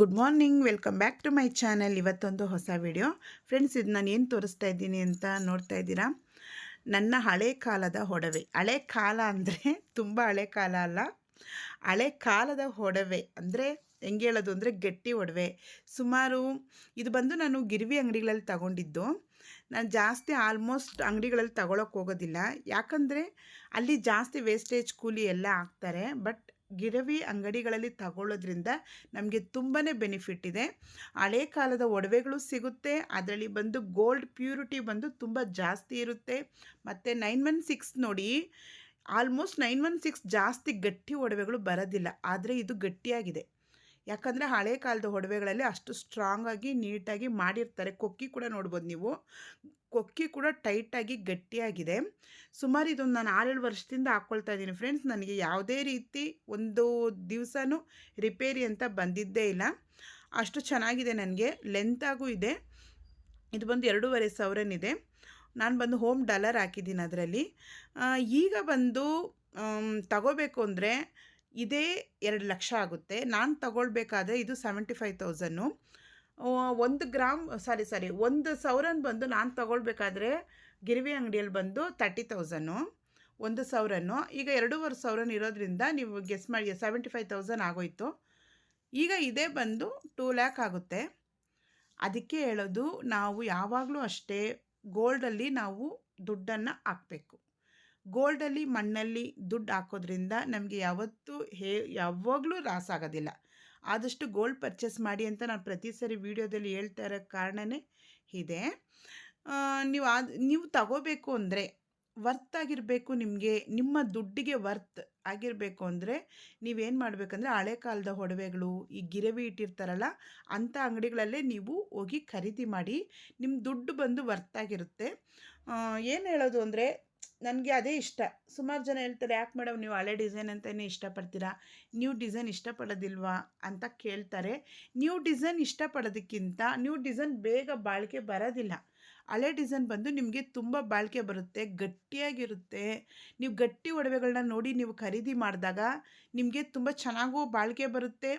Good morning welcome back to my channel ಇವತ್ತೊಂದು ಹೊಸ video friends ಇದು ನಾನು ಏನು ತೋರಿಸ್ತಾ ಇದ್ದೀನಿ ಅಂತ ನೋಡ್ತಾ ಇದ್ದೀರಾ? ನನ್ನ ಹಳೆ ಕಾಲದ ಒಡವೆ ಹಳೆ ಕಾಲ ಅಂದರೆ ತುಂಬ ಹಳೆ ಕಾಲ ಅಲ್ಲ. ಹಳೆ ಕಾಲದ ಒಡವೆ ಅಂದರೆ ಹೆಂಗೆ ಹೇಳೋದು ಅಂದರೆ ಗಟ್ಟಿ ಒಡವೆ. ಸುಮಾರು ಇದು ಬಂದು ನಾನು ಗಿರ್ವಿ ಅಂಗಡಿಗಳಲ್ಲಿ ತಗೊಂಡಿದ್ದು. ನಾನು ಜಾಸ್ತಿ ಆಲ್ಮೋಸ್ಟ್ ಅಂಗಡಿಗಳಲ್ಲಿ ತಗೊಳಕ್ಕೆ ಹೋಗೋದಿಲ್ಲ. ಯಾಕಂದರೆ ಅಲ್ಲಿ ಜಾಸ್ತಿ ವೇಸ್ಟೇಜ್ ಕೂಲಿ ಎಲ್ಲ ಹಾಕ್ತಾರೆ. ಬಟ್ ಗಿರವಿ ಅಂಗಡಿಗಳಲ್ಲಿ ತಗೊಳ್ಳೋದ್ರಿಂದ ನಮಗೆ ತುಂಬಾ ಬೆನಿಫಿಟ್ ಇದೆ. ಹಳೆ ಕಾಲದ ಒಡವೆಗಳು ಸಿಗುತ್ತೆ, ಅದರಲ್ಲಿ ಬಂದು ಗೋಲ್ಡ್ ಪ್ಯೂರಿಟಿ ಬಂದು ತುಂಬ ಜಾಸ್ತಿ ಇರುತ್ತೆ. ಮತ್ತು ನೈನ್ ಒನ್ ಸಿಕ್ಸ್ ನೋಡಿ, ಆಲ್ಮೋಸ್ಟ್ ನೈನ್ ಒನ್ ಸಿಕ್ಸ್ ಜಾಸ್ತಿ ಗಟ್ಟಿ ಒಡವೆಗಳು ಬರೋದಿಲ್ಲ, ಆದರೆ ಇದು ಗಟ್ಟಿಯಾಗಿದೆ. ಯಾಕಂದರೆ ಹಳೆ ಕಾಲದ ಒಡವೆಗಳಲ್ಲಿ ಅಷ್ಟು ಸ್ಟ್ರಾಂಗಾಗಿ ನೀಟಾಗಿ ಮಾಡಿರ್ತಾರೆ. ಕೊಕ್ಕಿ ಕೂಡ ನೋಡ್ಬೋದು ನೀವು. ಕೊಕ್ಕಿ ಕೂಡ ಟೈಟಾಗಿ ಗಟ್ಟಿಯಾಗಿದೆ. ಸುಮಾರು ಇದೊಂದು ನಾನು ಆರೇಳು ವರ್ಷದಿಂದ ಹಾಕ್ಕೊಳ್ತಾ ಇದ್ದೀನಿ ಫ್ರೆಂಡ್ಸ್ ನನಗೆ ಯಾವುದೇ ರೀತಿ ಒಂದು ದಿವಸನೂ ರಿಪೇರಿ ಅಂತ ಬಂದಿದ್ದೇ ಇಲ್ಲ. ಅಷ್ಟು ಚೆನ್ನಾಗಿದೆ ನನಗೆ. ಲೆಂತಾಗೂ ಇದೆ. ಇದು ಬಂದು ಎರಡೂವರೆ ಸಾವಿರನಿದೆ. ನಾನು ಬಂದು ಹೋಮ್ ಡಾಲರ್ ಹಾಕಿದ್ದೀನಿ ಅದರಲ್ಲಿ. ಈಗ ಬಂದು ತಗೋಬೇಕು ಅಂದರೆ ಇದೇ ಎರಡು ಲಕ್ಷ ಆಗುತ್ತೆ. ನಾನು ತಗೊಳ್ಬೇಕಾದ್ರೆ ಇದು ಸೆವೆಂಟಿ ಫೈವ್ ತೌಸನ್ನು ಒಂದು ಗ್ರಾಮ್ ಸಾರಿ ಸಾರಿ ಒಂದು ಸಾವಿರನ ಬಂದು ನಾನು ತಗೊಳ್ಬೇಕಾದ್ರೆ ಗಿರಿವಿ ಅಂಗಡಿಯಲ್ಲಿ ಬಂದು ತರ್ಟಿ ತೌಸನ್ನು ಒಂದು ಸಾವಿರನು ಈಗ ಎರಡೂವರೆ ಸಾವಿರನ ಇರೋದ್ರಿಂದ ನೀವು ಗೆಸ್ ಮಾಡಿ ಸೆವೆಂಟಿ ಫೈವ್ ತೌಸಂಡ್ ಆಗೋಯ್ತು. ಈಗ ಇದೇ ಬಂದು ಟೂ ಲ್ಯಾಕ್ ಆಗುತ್ತೆ. ಅದಕ್ಕೆ ಹೇಳೋದು, ನಾವು ಯಾವಾಗಲೂ ಅಷ್ಟೇ ಗೋಲ್ಡಲ್ಲಿ ನಾವು ದುಡ್ಡನ್ನು ಹಾಕಬೇಕು. ಗೋಲ್ಡಲ್ಲಿ ಮಣ್ಣಲ್ಲಿ ದುಡ್ಡು ಹಾಕೋದ್ರಿಂದ ನಮಗೆ ಯಾವತ್ತೂ ಹೇ, ಯಾವಾಗಲೂ ಲಾಸ್ ಆಗೋದಿಲ್ಲ. ಆದಷ್ಟು ಗೋಲ್ಡ್ ಪರ್ಚೇಸ್ ಮಾಡಿ ಅಂತ ನಾನು ಪ್ರತಿ ಸರಿ ವೀಡಿಯೋದಲ್ಲಿ ಹೇಳ್ತಾ ಇರೋ ಕಾರಣವೇ ಇದೆ. ನೀವು ಅದು ನೀವು ತಗೋಬೇಕು ಅಂದರೆ ವರ್ತ್ ಆಗಿರಬೇಕು ನಿಮಗೆ, ನಿಮ್ಮ ದುಡ್ಡಿಗೆ ವರ್ತ್ ಆಗಿರಬೇಕು ಅಂದರೆ ನೀವೇನು ಮಾಡಬೇಕಂದ್ರೆ ಹಳೆ ಕಾಲದ ಒಡವೆಗಳು ಈ ಗಿರವಿ ಇಟ್ಟಿರ್ತಾರಲ್ಲ ಅಂಥ ಅಂಗಡಿಗಳಲ್ಲೇ ನೀವು ಹೋಗಿ ಖರೀದಿ ಮಾಡಿ ನಿಮ್ಮ ದುಡ್ಡು ಬಂದು ವರ್ತ್ ಆಗಿರುತ್ತೆ. ಏನು ಹೇಳೋದು ಅಂದರೆ ನನಗೆ ಅದೇ ಇಷ್ಟ. ಸುಮಾರು ಜನ ಹೇಳ್ತಾರೆ, ಯಾಕೆ ಮೇಡಮ್ ನೀವು ಹಳೆ ಡಿಸೈನ್ ಅಂತಲೇ ಇಷ್ಟಪಡ್ತೀರಾ? ನ್ಯೂ ಡಿಸೈನ್ ಇಷ್ಟಪಡೋದಿಲ್ವಾ? ಅಂತ ಕೇಳ್ತಾರೆ. ನ್ಯೂ ಡಿಸೈನ್ ಇಷ್ಟಪಡೋದಕ್ಕಿಂತ ನ್ಯೂ ಡಿಸೈನ್ ಬೇಗ ಬಾಳಿಕೆ ಬರೋದಿಲ್ಲ. ಹಳೆ ಡಿಸೈನ್ ಬಂದು ನಿಮಗೆ ತುಂಬ ಬಾಳಿಕೆ ಬರುತ್ತೆ, ಗಟ್ಟಿಯಾಗಿರುತ್ತೆ. ನೀವು ಗಟ್ಟಿ ಒಡವೆಗಳನ್ನ ನೋಡಿ ನೀವು ಖರೀದಿ ಮಾಡಿದಾಗ ನಿಮಗೆ ತುಂಬ ಚೆನ್ನಾಗೂ ಬಾಳಿಕೆ ಬರುತ್ತೆ.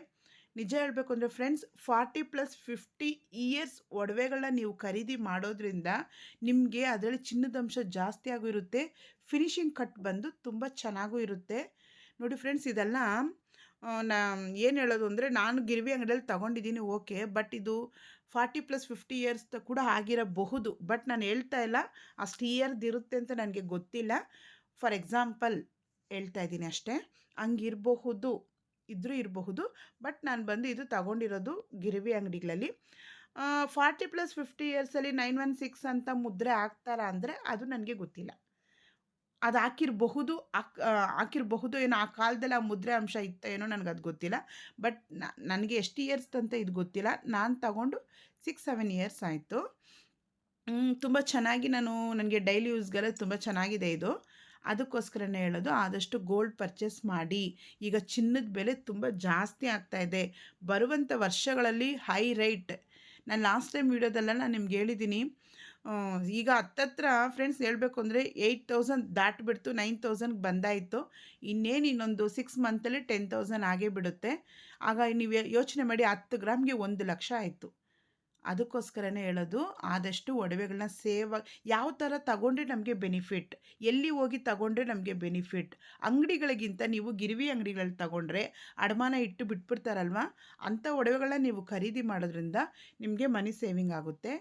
ನಿಜ ಹೇಳಬೇಕು ಅಂದರೆ friends forty plus fifty years ಒಡವೆಗಳನ್ನ ನೀವು ಖರೀದಿ ಮಾಡೋದ್ರಿಂದ ನಿಮಗೆ ಅದರಲ್ಲಿ ಚಿನ್ನದ ಅಂಶ ಜಾಸ್ತಿ ಆಗಿರುತ್ತೆ ಫಿನಿಶಿಂಗ್ ಕಟ್ ಬಂದು ತುಂಬ ಚೆನ್ನಾಗೂ ಇರುತ್ತೆ. ನೋಡಿ ಫ್ರೆಂಡ್ಸ್ ಇದೆಲ್ಲ ನಾ ಏನು ಹೇಳೋದು ಅಂದರೆ ನಾನು ಗಿರ್ವಿ ಅಂಗಡಿಯಲ್ಲಿ ತೊಗೊಂಡಿದ್ದೀನಿ ಓಕೆ ಬಟ್ ಇದು ಫಾರ್ಟಿ ಪ್ಲಸ್ ಫಿಫ್ಟಿ ಇಯರ್ಸ್ ಕೂಡ ಆಗಿರಬಹುದು ಬಟ್ ನಾನು ಹೇಳ್ತಾ ಇಲ್ಲ, ಅಷ್ಟು ಇಯರ್ದು ಇರುತ್ತೆ ಅಂತ ನನಗೆ ಗೊತ್ತಿಲ್ಲ. ಫಾರ್ ಎಕ್ಸಾಂಪಲ್ ಹೇಳ್ತಾ ಇದ್ದೀನಿ ಅಷ್ಟೇ, ಹಂಗಿರಬಹುದು. ಇದ್ದರೂ ಇರಬಹುದು. ಬಟ್ ನಾನು ಬಂದು ಇದು ತಗೊಂಡಿರೋದು ಗಿರಿವಿ ಅಂಗಡಿಗಳಲ್ಲಿ. ಫಾರ್ಟಿ ಪ್ಲಸ್ ಫಿಫ್ಟಿ ಇಯರ್ಸಲ್ಲಿ ನೈನ್ ಒನ್ ಸಿಕ್ಸ್ ಅಂತ ಮುದ್ರೆ ಹಾಕ್ತಾರ ಅಂದರೆ ಅದು ನನಗೆ ಗೊತ್ತಿಲ್ಲ. ಅದು ಹಾಕಿರಬಹುದು, ಹಾಕ್ ಹಾಕಿರಬಹುದು ಏನೋ ಆ ಕಾಲದಲ್ಲಿ ಆ ಮುದ್ರೆ ಅಂಶ ಇತ್ತ ಏನೋ ನನಗೆ ಅದು ಗೊತ್ತಿಲ್ಲ. ಬಟ್ ನನಗೆ ಎಷ್ಟು ಇಯರ್ಸ್ ಅಂತ ಇದು ಗೊತ್ತಿಲ್ಲ. ನಾನು ತಗೊಂಡು ಸಿಕ್ಸ್, ಸೆವೆನ್ ಇಯರ್ಸ್ ಆಯಿತು. ತುಂಬ ಚೆನ್ನಾಗಿ ನಾನು ನನಗೆ ಡೈಲಿ ಯೂಸ್ಗೆಲ್ಲ ತುಂಬ ಚೆನ್ನಾಗಿದೆ ಇದು. ಅದಕ್ಕೋಸ್ಕರನೇ ಹೇಳೋದು, ಆದಷ್ಟು ಗೋಲ್ಡ್ ಪರ್ಚೇಸ್ ಮಾಡಿ. ಈಗ ಚಿನ್ನದ ಬೆಲೆ ತುಂಬ ಜಾಸ್ತಿ ಆಗ್ತಾ ಇದೆ. ಬರುವಂಥ ವರ್ಷಗಳಲ್ಲಿ ಹೈ ರೇಟ್ ನಾನು ಲಾಸ್ಟ್ ಟೈಮ್ ವೀಡಿಯೋದೆಲ್ಲ ನಾನು ನಿಮ್ಗೆ ಹೇಳಿದ್ದೀನಿ ಈಗ ಹತ್ತತ್ರ ಫ್ರೆಂಡ್ಸ್ ಹೇಳಬೇಕು ಅಂದರೆ ಏಯ್ಟ್ ತೌಸಂಡ್ ದಾಟಿಬಿಡ್ತು ನೈನ್ ತೌಸಂಡ್ಗೆ ಬಂದಾಯಿತು. ಇನ್ನೇನು ಇನ್ನೊಂದು ಸಿಕ್ಸ್ ಮಂತಲ್ಲಿ ಟೆನ್ ತೌಸಂಡ್ ಆಗೇ ಬಿಡುತ್ತೆ. ಆಗ ನೀವು ಯೋಚನೆ ಮಾಡಿ ಹತ್ತು ಗ್ರಾಮ್ಗೆ ಒಂದು ಲಕ್ಷ ಆಯಿತು. ಅದಕ್ಕೋಸ್ಕರನೇ ಹೇಳೋದು, ಆದಷ್ಟು ಒಡವೆಗಳನ್ನ ಸೇವ್ ಯಾವ ಥರ ತಗೊಂಡ್ರೆ ನಮಗೆ ಬೆನಿಫಿಟ್, ಎಲ್ಲಿ ಹೋಗಿ ತಗೊಂಡ್ರೆ ನಮಗೆ ಬೆನಿಫಿಟ್, ಅಂಗಡಿಗಳಿಗಿಂತ ನೀವು ಗಿರಿವಿ ಅಂಗಡಿಗಳಲ್ಲಿ ತಗೊಂಡ್ರೆ ಅಡಮಾನ ಇಟ್ಟು ಬಿಟ್ಬಿಡ್ತಾರಲ್ವ ಅಂಥ ಒಡವೆಗಳನ್ನ ನೀವು ಖರೀದಿ ಮಾಡೋದ್ರಿಂದ ನಿಮಗೆ ಮನಿ ಸೇವಿಂಗ್ ಆಗುತ್ತೆ.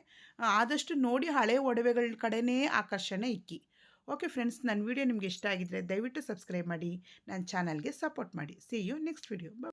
ಆದಷ್ಟು ನೋಡಿ ಹಳೆ ಒಡವೆಗಳ ಕಡೆನೇ ಆಕರ್ಷಣೆ ಇಕ್ಕಿ. ಓಕೆ ಫ್ರೆಂಡ್ಸ್ ನನ್ನ ವಿಡಿಯೋ ನಿಮಗೆ ಇಷ್ಟ ಆಗಿದ್ದರೆ ದಯವಿಟ್ಟು ಸಬ್ಸ್ಕ್ರೈಬ್ ಮಾಡಿ ನನ್ನ ಚಾನಲ್ಗೆ ಸಪೋರ್ಟ್ ಮಾಡಿ. C you next video